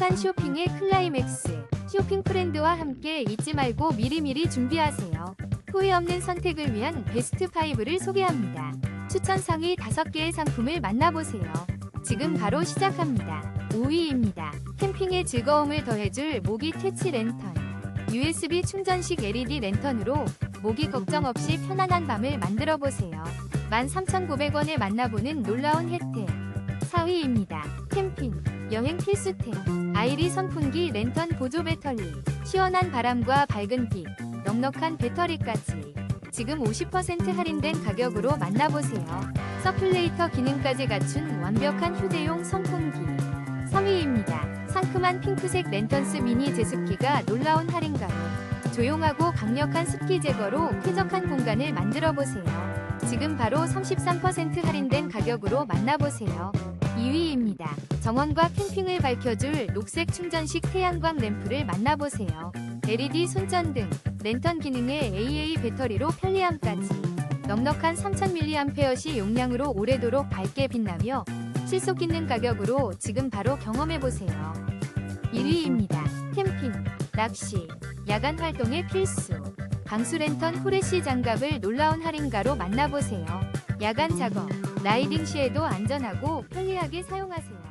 행복한 쇼핑의 클라이맥스. 쇼핑 프렌드와 함께 잊지 말고 미리미리 준비하세요. 후회 없는 선택을 위한 베스트 5를 소개합니다. 추천 상위 5개의 상품을 만나보세요. 지금 바로 시작합니다. 5위입니다. 캠핑의 즐거움을 더해줄 모기 퇴치 랜턴. USB 충전식 LED 랜턴으로 모기 걱정 없이 편안한 밤을 만들어 보세요. 13,900원에 만나보는 놀라운 혜택. 4위입니다. 여행 필수템. 아이리 선풍기 랜턴 보조 배터리. 시원한 바람과 밝은 빛, 넉넉한 배터리까지. 지금 50% 할인된 가격으로 만나보세요. 서큘레이터 기능까지 갖춘 완벽한 휴대용 선풍기. 3위입니다. 상큼한 핑크색 랜턴스 미니 제습기가 놀라운 할인가로 조용하고 강력한 습기 제거로 쾌적한 공간을 만들어 보세요. 지금 바로 33% 할인된 가격으로 만나보세요. 2위입니다. 정원과 캠핑을 밝혀줄 녹색 충전식 태양광 램프를 만나보세요. LED 손전등, 랜턴 기능의 AA 배터리로 편리함까지 넉넉한 3000mAh 용량으로 오래도록 밝게 빛나며 실속 있는 가격으로 지금 바로 경험해보세요. 1위입니다. 캠핑, 낚시, 야간 활동의 필수. 방수 랜턴 후레쉬 장갑을 놀라운 할인가로 만나보세요. 야간 작업, 라이딩 시에도 안전하고 편리하게 사용하세요.